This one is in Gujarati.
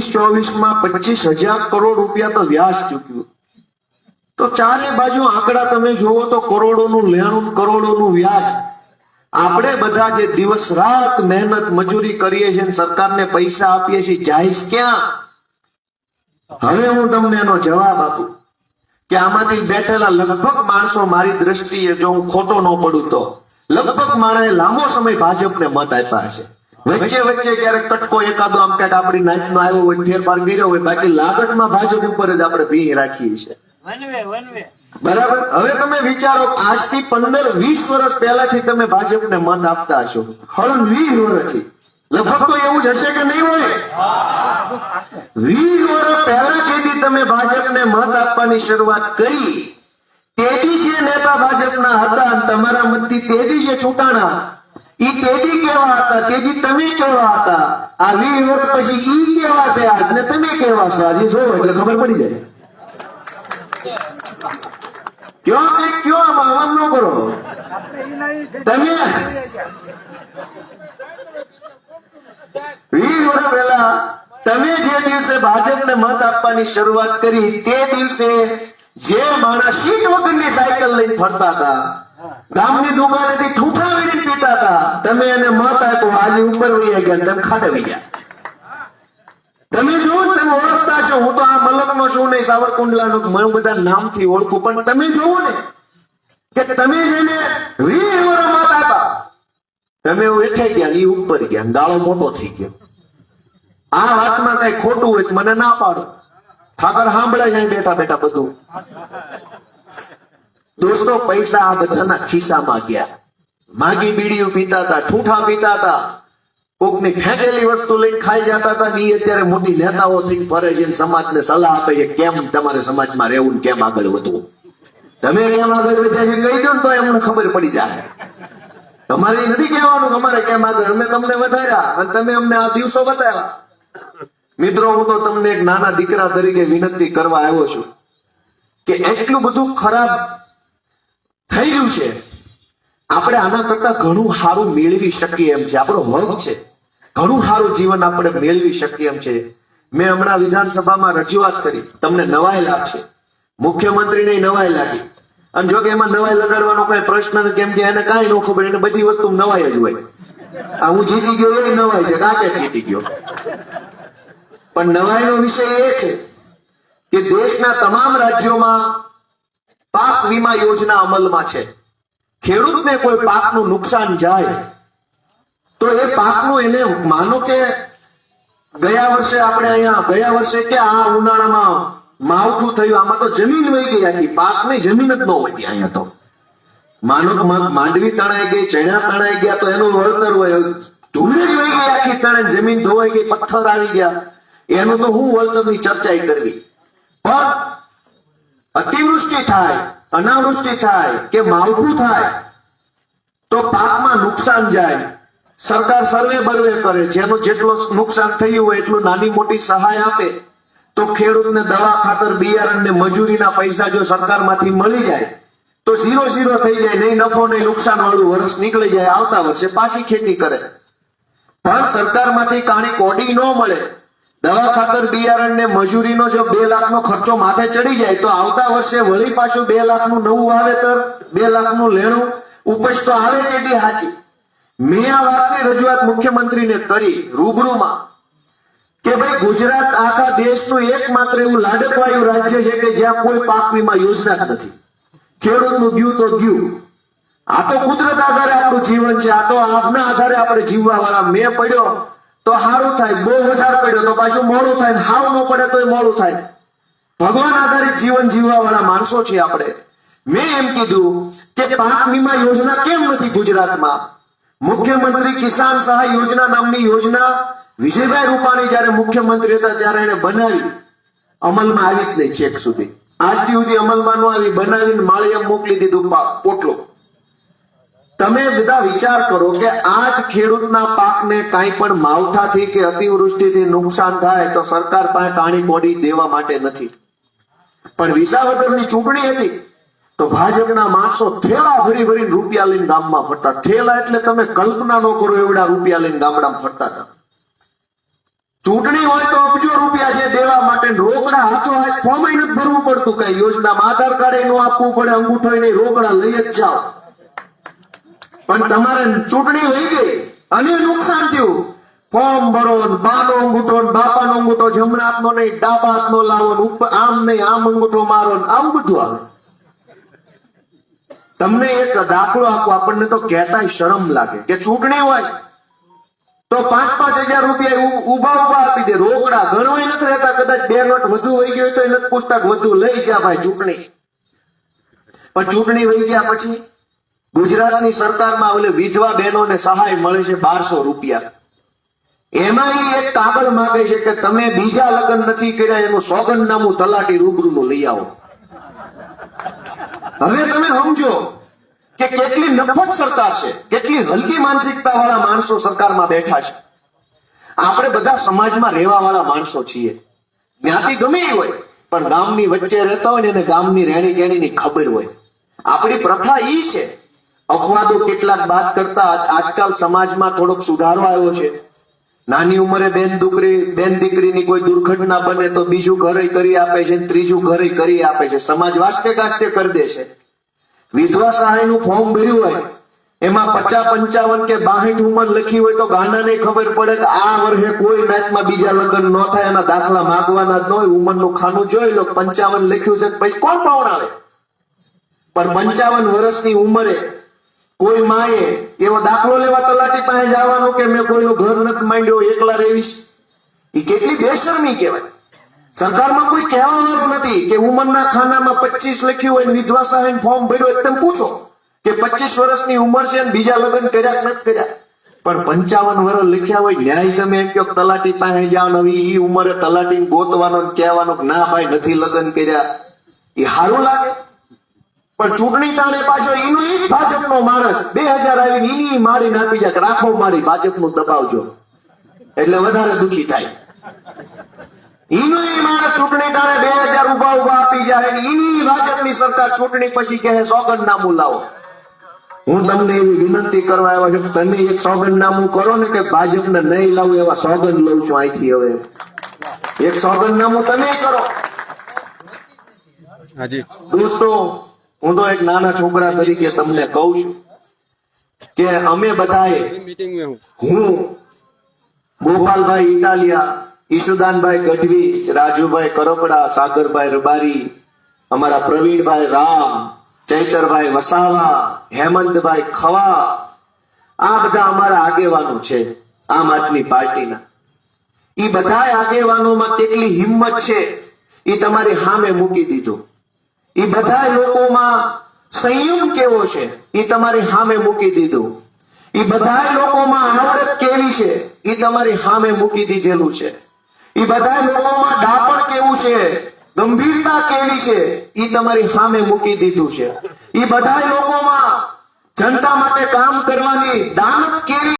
ચોવીસમાં પચીસ હજાર કરોડ રૂપિયા તો વ્યાજ ચૂક્યું. તો ચારે બાજુ આંકડા તમે જુઓ તો કરોડોનું લેણું, કરોડોનું વ્યાજ. આપણે બધા જે દિવસ રાત મહેનત મજૂરી કરીએ છીએ સરકારને પૈસા આપીએ છીએ જાય ક્યાં? હવે હું તમને એનો જવાબ આપું કે આમાંથી બેઠેલા લગભગ માણસો મારી દ્રષ્ટિએ જો હું ખોટો ન પડું તો. લગભગ માણસે લાંબો સમય ભાજપને મત આપ્યા હશે. વચ્ચે વચ્ચે ક્યારેક કટકો એકાદો આમ ક્યાંક આપણી નાતનો આવ્યો હોય ફેરફાર કર્યો હોય બાકી લાગતમાં ભાજપ ઉપર જ આપણે ભી રાખીએ છીએ. બરાબર? હવે તમે વિચારો આજથી પંદર વીસ વર્ષ પહેલાથી તમે ભાજપને મત આપતા હશો. હળ વીસ વર્ષથી. લગભગ તો એવું જ હશે કે નહીં હોય? વીસ વર્ષ પહેલા જેથી તમે ભાજપને મત આપવાની શરૂઆત કરી. તેથી જે નેતા ભાજપના હતા તમારા મતથી તેથી જે છૂટાણા ઈ કેવા હતા? તેથી તમે કેવા હતા? આ વીસ વર્ષ પછી ઈ કેવા છે આજ? તમે કેવા છો? આજે જો એટલે ખબર પડી જાય. કયો કે કયો આમાં ન કરો? તમે વીસ વર્ષ પહેલા તમે જે દિવસે ભાજપને મત આપવાની શરૂઆત કરી તે દિવસે જે માણસ સીટ વગરની સાયકલ લઈને ફરતા હતા ગામની દુકાનેથી ઠૂઠા વીણી પીતા હતા. તમે એને મત આપ્યો, આજે ઉપર વહી ગયા તમે ખાડે ગયા. તમે જુઓ તમે ઓળખતા છો. હું તો આ મલકનો છું નહીં સાવરકુંડલાનો મને બધા નામથી ઓળખું. પણ તમે જુઓ ને કે તમે જેને વી વરો મત આપ્યા, તમે વેઠાઈ ગયા એ ઉપર ગયા ગાળો મોટો થઈ ગયો. આ વાતમાં કઈ ખોટું હોય મને ના પાડો. ઠાકર સાંભળે જાય બેઠા બેઠા બધું. દોસ્તો, પૈસા આ બધાના ખિસ્સામાં ગયા. માગી બીડીઓ પીતા હતા ઠૂઠા પીતા હતા કોકની ફેંકેલી વસ્તુ લઈને ખાઈ જતા હતા ને અત્યારે મોટી નેતાઓ થઈ ફરે છે સમાજને સલાહ આપે છે કેમ તમારે સમાજમાં રહેવું કેમ આગળ વધવું. તમે કેમ આગળ વધ્યા છે કહી દો તો એમને ખબર પડી જાય. તમારે નથી કહેવાનું અમારે કેમ આગળ, અમે તમને વધાર્યા અને તમે અમને આ દિવસો બતાવ્યા. મિત્રો, હું તો તમને એક નાના દીકરા તરીકે વિનંતી કરવા આવ્યો છું કે એટલું બધું ખરાબ થઈ ગયું છે. આપણે આના કરતા ઘણું સારું મેળવી શકીએ એમ છે. આપણો વર્ગ છે. ઘણું સારું જીવન આપણે મેળવી શકીએ એમ છે. મેં હમણાં વિધાનસભામાં રજૂઆત કરી. તમને નવાઈ લાગશે. મુખ્યમંત્રીને નવાઈ લાગી. અને જો કે એમાં નવાઈ લગાડવાનો કોઈ પ્રશ્ન નથી, કેમ કે એને કાંઈ ન ખબર, એને બધી વસ્તુ નવાઈ જ હોય. આ હું જીતી ગયો એ નવાઈ છે, કાંકે જીતી ગયો? પણ નવાઈનો વિષય એ છે કે દેશના તમામ રાજ્યોમાં પાક વીમા યોજના અમલમાં છે. ખેડૂતને કોઈ પાકનું નુકસાન જાય, તો એ પાકનું એને માનો કે ગયા વર્ષે આપણે અહીંયા, ગયા વર્ષે કે આ ઉનાળામાં માવઠું થયું, આમાં તો જમીન વહી ગઈ આખી. પાકની જમીન જ ન હોતી અહીંયા તો. માનો માંડવી તણાઈ ગઈ, ચણા તણાઈ ગયા, તો એનું વળતર હોય. ધૂળ જ વહી ગઈ આખી તણે, જમીન ધોવાઈ ગઈ, પથ્થર આવી ગયા. એનું તો હું વળતરની ચર્ચા કરવી. પણ અતિવૃષ્ટિ થાય, અનાવૃષ્ટિ થાય કે માવઠું થાય, તો પાકમાં નુકસાન જાય. સરકાર સર્વે બર્વે કરે, જેનું જેટલું નુકસાન થયું હોય એટલું નાની મોટી સહાય આપે. તો ખેડૂતને દવા ખાતર, બિયારણ ને મજૂરીના પૈસા જો સરકારમાંથી મળી જાય, તો ઝીરો ઝીરો થઈ જાય, નહીં નફો, નહીં નુકસાન વાળું વર્ષ નીકળી જાય, આવતા વર્ષે પાછી ખેતી કરે. પણ સરકારમાંથી કાણી કોડી ન મળે. દવા ખાતર બિયારણ ને મજૂરીનો જો બે લાખનો ખર્ચો માથે ચડી જાય, તો આવતા વર્ષે વળી પાછું બે લાખનું નવું વાવેતર, બે લાખનું લેણું ઉપજ તો આવે તેથી સાચી મેં આ વાતની રજૂઆત મુખ્યમંત્રીને કરી રૂબરૂમાં કે ભાઈ ગુજરાત આખા દેશનું એકમાત્ર એવું લાડકવાયું રાજ્ય છે કે જ્યાં કોઈ પાક વીમા યોજના જ નથી. ખેડૂતનું ગયું તો ગયું. આ તો કુદરત આધારે આપણું જીવન છે, આ તો આપના આધારે આપણે જીવવા વાળા મેં પડ્યો તો સારું થાય, બહુ વધારે પડ્યો તો પાછું મોડું થાય હાવ ન પડે તો મોડું થાય. ભગવાન આધારિત જીવન જીવવા વાળા માણસો છે આપણે. મેં એમ કીધું કે પાક વીમા યોજના કેમ નથી ગુજરાતમાં? મુખ્યમંત્રી કિસાન સહાય યોજના નામની યોજના વિજયભાઈ રૂપાણી જ્યારે મુખ્યમંત્રી હતા ત્યારે એને બનાવી. અમલમાં આવી જ નહીં છેક સુધી. આજથી સુધી અમલમાં ન આવી, બનાવીને માળિયા મોકલી દીધું પોટલો. તમે બધા વિચાર કરો કે આજ ખેડૂતના પાકને કાંઈ પણ માવઠાથી કે અતિવૃષ્ટિથી નુકસાન થાય તો સરકાર પાસે કાણી કોડી દેવા માટે નથી. પણ વિસાવદરની ચૂંટણી હતી તો ભાજપના માણસો થેલા ભરી ભરીને રૂપિયા લઈને ગામમાં ફરતા. થેલા એટલે તમે કલ્પના ન કરો એવડા રૂપિયા લઈને ગામડામાં ફરતા હતા. ચૂંટણી હોય તો અબજો રૂપિયા છે દેવા માટે, રોકડા હાથો હાથ ફોર્મ નથી ભરવું પડતું. કઈ યોજનામાં આધાર કાર્ડ એનું આપવું પડે, અંગૂઠો નહીં, રોકડા લઈ જ જાઓ. પણ તમારે ચૂંટણી વહી ગઈ અને નુકસાન થયું. ફોર્મ ભરો બાનો અંગૂઠો બાપાનો અંગૂઠો, જમણા હાથનો નહીં, ડાબા હાથનો લાવો આમ નહીં, આમ અંગૂઠો મારો આવું બધું આવે. તમને એક દાખલો આપો, આપણને તો કહેતાય શરમ લાગે કે ચૂંટણી હોય તો પાંચ પાંચ હજાર રૂપિયા ઊભા ઊભા આપી દે. રોકડા ઘણો નથી રહેતા. કદાચ બે નોટ વધુ વહી ગયો તો એ નથી પૂછતા વધુ લઈ જા ભાઈ ચૂંટણી. પણ ચૂંટણી વહી ગયા પછી ગુજરાતની સરકારમાં ઓલે વિધવા બહેનોને સહાય મળે છે બારસો રૂપિયા. એમાં એક કાગળ માંગે છે કે તમે બીજા લગ્ન નથી કર્યા, એનું સોગંદનામું તલાટી રૂબરૂનું લઈ આવો. હવે તમે સમજો કે કેટલી નફત સરકાર છે, કેટલી હલકી માનસિકતા વાળા માણસો સરકારમાં બેઠા છે. આપણે બધા સમાજમાં રહેવા વાળા માણસો છીએ. જ્ઞાતિ ગમે હોય, પણ ગામની વચ્ચે રહેતા હોય ને એને ગામની રહેણી કેણીની ખબર હોય. આપણી પ્રથા ઈ છે અપવાદો કેટલાક બાદ કરતા આજકાલ સમાજમાં થોડોક સુધારો આવ્યો છે. નાની ઉંમરે બેન દીકરી બેન દીકરીની કોઈ દુર્ઘટના બને તો બીજું ઘરે કરી આપે છે ને ત્રીજું ઘરે કરી આપે છે. સમાજ વાસ્તે ગાસ્તે કરી દે છે. વિધવા સહાયનું ફોર્મ ભર્યું હોય, એમાં પચાસ પંચાવન કે બાહીઠ ઉંમર લખી હોય તો ગાનાને ખબર પડે કે આ વર્ષે કોઈ મેચમાં બીજા લગ્ન ન થાય એના દાખલા માગવાના જ ન હોય, ઉંમરનું ખાનું જોઈ લો, પંચાવન લખ્યું છે પછી કોણ પાવણ આવે? પણ પંચાવન વર્ષની ઉંમરે કોઈ માએ એવો દાખલો લેવા તલાટી પાસે જવાનું કે મેં કોઈનું ઘર નથી માંડ્યો, એકલા રહેવીશ એ કેટલી બેશરમી કહેવાય. સરકારમાં કોઈ કહેવાનું નથી કે ઉંમરના ખાનામાં પચીસ લખ્યું હોય વિધવા સહાય ફોર્મ ભર્યું તેમ પૂછો કે પચીસ વર્ષની ઉંમર છે બીજા લગ્ન કર્યા કે નથી કર્યા? પણ પંચાવન વર્ષ લખ્યા હોય ન્યાય તમે એમ કહો તલાટી પાસે જાઓ ઈ ઉંમરે તલાટી ગોતવાનો કહેવાનો ના ભાઈ નથી લગ્ન કર્યા. એ સારું લાગે? પણ ચૂંટણી તાણે પાછો એનો એક ભાજપનો માણસ. બે હજાર આવીને ઈ મારી નાખી જાય રાખો મારી ભાજપનું દબાવજો. એટલે વધારે દુઃખી થાય. ઈનો એ માણસ ચૂંટણી ટાણે બે હજાર ઊભા ઊભા આપી જાય ઈની ભાજપની સરકાર ચૂંટણી પછી કહે સોગંદનામું લાવો. હું તમને એવી વિનંતી કરવા આવ્યો છું તમે એક સોગંદનામું કરો ને કે ભાજપને નહીં લાવું એવા સોગંદ લઉં છું અહીંથી હવે. એક સોગંદનામું તમે કરો. હાજી. દોસ્તો હું તો એક નાના છોકરા તરીકે તમને કહું છું કે અમે બધાએ હું, ગોપાલભાઈ ઇટાલિયા, ઈશુદાનભાઈ ગઢવી, રાજુભાઈ કરપડા, સાગરભાઈ રબારી, અમારા પ્રવીણભાઈ રામ, ચૈતરભાઈ વસાવા, હેમંતભાઈ ખવા, આ બધા અમારા આગેવાનો છે આમ આદમી પાર્ટીના. એ બધા આગેવાનોમાં કેટલી હિંમત છે એ તમારી સામે મૂકી દીધું. ઈ બધા લોકોમાં સંયમ કેવો છે? એ તમારી સામે મૂકી દીધું. એ બધા લોકોમાં આવડત કેવી છે? એ તમારી સામે મૂકી દીધેલું છે. એ બધા લોકોમાં ડાપણ કેવું છે? ગંભીરતા કેવી છે? એ તમારી સામે મૂકી દીધું છે. એ બધા લોકોમાં જનતા માટે કામ કરવાની દાનત કેવી